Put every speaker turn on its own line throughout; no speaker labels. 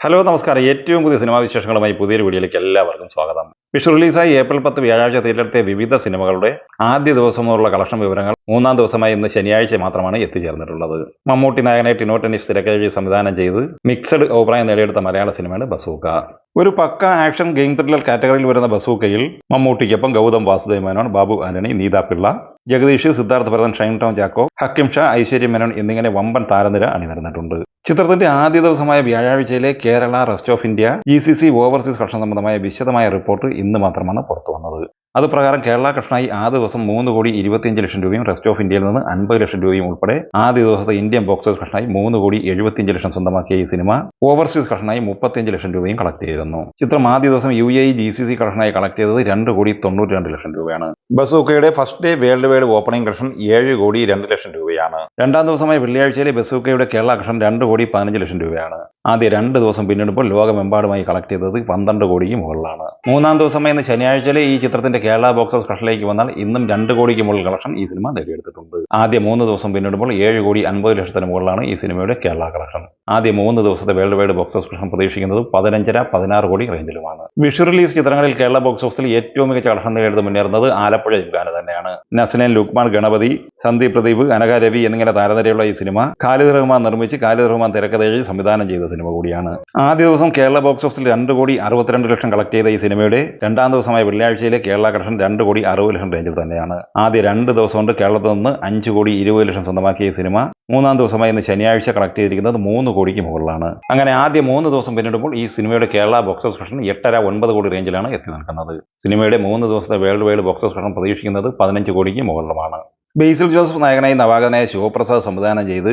Hello നമസ്കാരം. ഏറ്റവും പുതിയ സിനിമാ വിശേഷങ്ങളുമായി പുതിയൊരു വീഡിയോയിലേക്ക് എല്ലാവർക്കും സ്വാഗതം. വിഷു റിലീസായി ഏപ്രിൽ പത്ത് വ്യാഴാഴ്ച തിരഞ്ഞെടുത്ത വിവിധ സിനിമകളുടെ ആദ്യ ദിവസമുള്ള കളക്ഷൻ വിവരങ്ങൾ മൂന്നാം ദിവസമായി ഇന്ന് ശനിയാഴ്ച മാത്രമാണ് എത്തിച്ചേർന്നിട്ടുള്ളത്. മമ്മൂട്ടി നായകനായി ടിനോ ടെന്നിസ് തിരക്കഴി സംവിധാനം ചെയ്ത് മിക്സഡ് അഭിപ്രായം നേടിയെടുത്ത മലയാള സിനിമയാണ് ബസൂക്ക. ഒരു പക്ക ആക്ഷൻ ഗെയിം ത്രില്ലർ കാറ്റഗറിയിൽ വരുന്ന ബസൂക്കയിൽ മമ്മൂട്ടിക്കൊപ്പം ഗൗതം വാസുദേവ് മേനോൻ ബാബു ആന്റണി നീതാ പിള്ള ജഗദീഷ് സിദ്ധാർത്ഥ ഭരതൻ ഷൈൻ ടോം ജാക്കോ ഹക്കിം ഷാ ഐശ്വര്യ മേനോൻ എന്നിങ്ങനെ വമ്പൻ താരനിര അണിനിരന്നിട്ടുണ്ട്. ചിത്രത്തിന്റെ ആദ്യ ദിവസമായ വ്യാഴാഴ്ചയിലെ Kerala rest of India G C C overseas ഭക്ഷണ സംബന്ധമായ വിശദമായ റിപ്പോർട്ട് ഇന്ന് മാത്രമാണ് പുറത്തു വന്നത് അത് പ്രകാരം കേരള കൃഷ്ണായി ആ ദിവസം മൂന്ന് കോടി ഇരുപത്തിയഞ്ച് ലക്ഷം രൂപയും റെസ്റ്റ് ഓഫ് ഇന്ത്യയിൽ നിന്ന് അൻപത് ലക്ഷം രൂപയും ഉൾപ്പെടെ ആദ്യ ദിവസത്തെ ഇന്ത്യൻ ബോക്സ് ഓഫീസ് കൃഷ്ണായി മൂന്ന് കോടി എഴുപത്തിയഞ്ച് ലക്ഷം സ്വന്തമാക്കിയ ഈ സിനിമ ഓവർസീസ് കൃഷ്ണായി മുപ്പത്തിയഞ്ച് ലക്ഷം രൂപയും കളക്ട് ചെയ്തിരുന്നു. ചിത്രം ആദ്യ ദിവസം U A G C C കളക്ഷനായി collect ചെയ്തത് രണ്ട് കോടി തൊണ്ണൂറ്റി രണ്ട് ലക്ഷം രൂപയാണ്. ബസൂക്കയുടെ first day world wide opening collection ഏഴ് കോടി രണ്ട് ലക്ഷം രൂപയാണ്. രണ്ടാം ദിവസമായ വെള്ളിയാഴ്ചയിലെ ബസൂക്കയുടെ കേരള കളക്ഷൻ രണ്ട് കോടി പതിനഞ്ച് ലക്ഷം രൂപയാണ്. ആദ്യ രണ്ട് ദിവസം പിന്നിടുമ്പോൾ ലോകമെമ്പാടുമായി കളക്ട് ചെയ്തത് പന്ത്രണ്ട് കോടിക്ക് മുകളിലാണ്. മൂന്നാം ദിവസമായ ശനിയാഴ്ചയിലെ ഈ ചിത്രത്തിന്റെ കേരള ബോക്സ് ഓഫീസ് കളക്ഷനിലേക്ക് വന്നാൽ ഇന്നും രണ്ട് കോടിക്ക് മുകളിൽ കളക്ഷൻ ഈ സിനിമ നേടിയെടുത്തിട്ടുണ്ട്. ആദ്യ മൂന്ന് ദിവസം പിന്നിടുമ്പോൾ ഏഴ് കോടി അൻപത് ലക്ഷത്തിന് മുകളിലാണ് ഈ സിനിമയുടെ കേരള കളക്ഷൻ. ആദ്യ മൂന്ന് ദിവസത്തെ world wide box office collection പ്രതീക്ഷിക്കുന്നത് പതിനഞ്ചര പതിനാറ് കോടി റേഞ്ചിലുമാണ്. വിഷു റിലീസ് ചിത്രങ്ങളിൽ കേരള ബോക്സ് ഓഫീസിൽ ഏറ്റവും മികച്ച കളക്ഷൻ നേടിയത് മുന്നേറുന്നത് ആലപ്പുഴ ജിംഖാന തന്നെയാണ്. നസ്നൻ ലുക്മാൻ ഗണപതി സന്ദീപ് പ്രദീപ് അനഘ രവി എന്നിങ്ങനെ താരനിരയുള്ള ഈ സിനിമ ഖാലിദ് റഹ്മാൻ നിർമ്മിച്ച് ഖാലിദ് റഹ്മാൻ തിരക്കഥ എഴുതി സംവിധാനം ചെയ്ത സിനിമ കൂടിയാണ്. ആദ്യ ദിവസം കേരള ബോക്സ് ഓഫീസിൽ രണ്ട് കോടി അറുപത്തിരണ്ട് ലക്ഷം കളക്ട് ചെയ്ത ഈ സിനിമയുടെ രണ്ടാം ദിവസമായ വെള്ളിയാഴ്ചയിലെ കേരള കളക്ഷൻ രണ്ട് കോടി അറുപത് ലക്ഷം റേഞ്ചിൽ തന്നെയാണ്. ആദ്യ രണ്ട് ദിവസം കൊണ്ട് കേരളത്തിൽ നിന്ന് അഞ്ച് കോടി ഇരുപത് ലക്ഷം സ്വന്തമാക്കിയ സിനിമ മൂന്നാം ദിവസമായി ഇന്ന് ശനിയാഴ്ച കളക്ട് ചെയ്തിരിക്കുന്നത് മൂന്ന് കോടിക്ക് മുകളിലാണ്. അങ്ങനെ ആദ്യ മൂന്ന് ദിവസം പിന്നിടുമ്പോൾ ഈ സിനിമയുടെ കേരള ബോക്സ് ഓഫീസ് കളക്ഷൻ എട്ടര ഒൻപത് കോടി റേഞ്ചിലാണ് എത്തി നിൽക്കുന്നത്. സിനിമയുടെ മൂന്ന് ദിവസത്തെ world wide box office collection പ്രതീക്ഷിക്കുന്നത് പതിനഞ്ച് കോടിക്ക് മുകളിലുമാണ്. ബേസിൽ ജോസഫ് നായകനായി നവാഗതനായ ശിവപ്രസാദ് സംവിധാനം ചെയ്ത്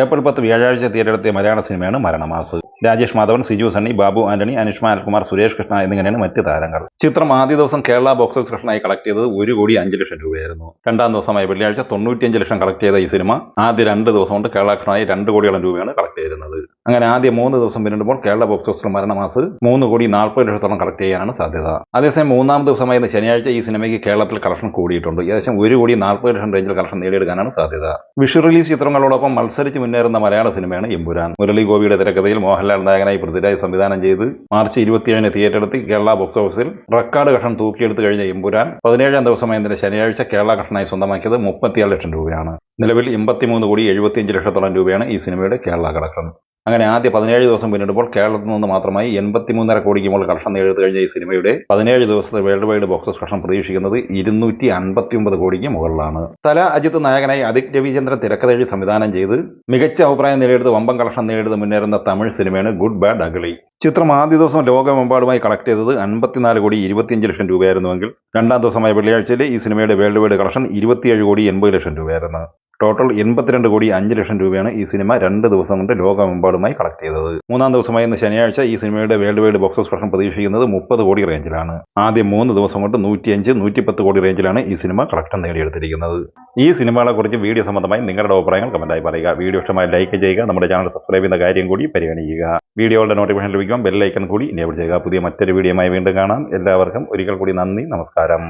ഏപ്രിൽ പത്ത് വ്യാഴാഴ്ച തിയേറ്ററെത്തിയ മലയാള സിനിമയാണ് മരണമാസ്. രാജേഷ് മാധവൻ സിജു സണ്ണി ബാബു ആന്റണി അനുഷ്മ അൽകുമാർ സുരേഷ് കൃഷ്ണ എന്നിങ്ങനെയാണ് മറ്റ് താരങ്ങൾ. ചിത്രം ആദ്യ ദിവസം കേരള ബോക്സ് ഓഫീസ് കളക്ഷനായി കളക്ട് ചെയ്തത് ഒരു കോടി അഞ്ച് ലക്ഷം രൂപയായിരുന്നു. രണ്ടാം ദിവസമായ വെള്ളിയാഴ്ച തൊണ്ണൂറ്റിയഞ്ച് ലക്ഷം കളക്ട് ചെയ്ത ഈ സിനിമ ആദ്യ രണ്ട് ദിവസം കൊണ്ട് കേരള കളക്ഷനായി രണ്ട് കോടിയോളം രൂപയാണ് കളക്ട് ചെയ്തിരുന്നത്. അങ്ങനെ ആദ്യ മൂന്ന് ദിവസം പിന്നിടുമ്പോൾ കേരള ബോക്സ് ഓഫീസിൽ മരണമാസ് മൂന്ന് കോടി നാൽപ്പത് ലക്ഷത്തോളം കളക്ട് ചെയ്യാനാണ് സാധ്യത. അതേസമയം മൂന്നാം ദിവസമായ ഇന്ന് ശനിയാഴ്ച ഈ സിനിമയ്ക്ക് കേരളത്തിൽ കളക്ഷൻ കൂടിയിട്ടുണ്ട്. ഏകദേശം ഒരു കോടി നാൽപ്പത് ലക്ഷം റേഞ്ചിൽ കളക്ഷൻ നേടിയെടുക്കാനാണ് സാധ്യത. വിഷു റിലീസ് ചിത്രങ്ങളോടൊപ്പം മത്സരിച്ച് മുന്നേറുന്ന മലയാള സിനിമയാണ് എമ്പുരാൻ. മുരളി ഗോപിയുടെ തിരക്കഥയിൽ മോഹൻലാൽ നായകനായി പൃഥ്വിരാജ് സംവിധാനം ചെയ്ത് മാർച്ച് ഇരുപത്തിയേഴിന് തിയേറ്ററെത്തി കേരള ബോക്സ് ഓഫീസിൽ റെക്കോർഡ് കളക്ഷൻ തൂക്കിയെടുത്ത് കഴിഞ്ഞ എമ്പുരാൻ പതിനേഴാം ദിവസമായ ഇന്നലെ ശനിയാഴ്ച കേരള കളക്ഷനായി സ്വന്തമാക്കിയത് മുപ്പത്തിയാറ് ലക്ഷം രൂപയാണ്. നിലവിൽ എൺപത്തിമൂന്ന് കോടി എഴുപത്തിയഞ്ച് ലക്ഷത്തോളം രൂപയാണ് ഈ സിനിമയുടെ കേരള കളക്ഷൻ അങ്ങനെ ആദ്യ പതിനേഴ് ദിവസം പിന്നിടുമ്പോൾ കേരളത്തിൽ നിന്ന് മാത്രമായി എൺപത്തിമൂന്നര കോടിക്ക് മുകളിൽ കളക്ഷൻ നേടിയെടുത്ത് കഴിഞ്ഞ ഈ സിനിമയുടെ പതിനേഴ് ദിവസത്തെ വേൾഡ് വൈഡ് ബോക്സ് കളക്ഷൻ പ്രതീക്ഷിക്കുന്നത് ഇരുന്നൂറ്റി അൻപത്തി ഒമ്പത് കോടിക്ക് മുകളിലാണ്. തല അജിത്ത് നായകനായി അദിക് രവിചന്ദ്രൻ തിരക്കഥഴി സംവിധാനം ചെയ്ത് മികച്ച അഭിപ്രായം നേടിയെടുത്ത് വമ്പം കളക്ഷൻ നേടിയെടുത്ത് മുന്നേറുന്ന തമിഴ് സിനിമയാണ് ഗുഡ് ബാഡ് അഗളി ചിത്രം ആദ്യ ദിവസം ലോകമെമ്പാടുമായി കളക്ട് ചെയ്തത് അൻപത്തിനാല് കോടി ഇരുപത്തിയഞ്ച് ലക്ഷം രൂപയായിരുന്നുവെങ്കിൽ രണ്ടാം ദിവസമായ വെള്ളിയാഴ്ചയിൽ ഈ സിനിമയുടെ വേൾഡ് വൈഡ് കളക്ഷൻ ഇരുപത്തിയേഴ് കോടി എൺപത് ലക്ഷം രൂപയായിരുന്നു. ടോട്ടൽ എൺപത്തിരണ്ട് കോടി അഞ്ച് ലക്ഷം രൂപയാണ് ഈ സിനിമ രണ്ട് ദിവസം കൊണ്ട് ലോകമെമ്പാടുമായി കളക്ട് ചെയ്തത്. മൂന്നാം ദിവസമായ ഇന്ന് ശനിയാഴ്ച ഈ സിനിമയുടെ വേൾഡ് വൈഡ് ബോക്സ് ഓഫ് പ്രശ്നം പ്രതീക്ഷിക്കുന്നത് മുപ്പത് കോടി റേഞ്ചിലാണ്. ആദ്യം മൂന്ന് ദിവസം കൊണ്ട് നൂറ്റിയഞ്ച് നൂറ്റിപ്പത്ത് കോടി റേഞ്ചിലാണ് ഈ സിനിമ കളക്ഷൻ നേടിയെടുത്തിരിക്കുന്നത്. ഈ സിനിമകളെ കുറിച്ച് വീഡിയോ സംബന്ധമായി നിങ്ങളുടെ അഭിപ്രായങ്ങൾ കമന്റായി പറയുക. വീഡിയോ ഇഷ്ടമായി ലൈക്ക് ചെയ്യുക. നമ്മുടെ ചാനൽ സബ്സ്ക്രൈബ് ചെയ്യുന്ന കാര്യം കൂടി പരിഗണിക്കുക. വീഡിയോകളുടെ നോട്ടിഫിക്കേഷൻ ലഭിക്കുമ്പോൾ ബെല്ലൈക്കൺ കൂടി എനേബിൾ ചെയ്യുക. പുതിയ മറ്റൊരു വീഡിയോയുമായി വീണ്ടും കാണാം. എല്ലാവർക്കും ഒരിക്കൽ കൂടി നന്ദി നമസ്കാരം.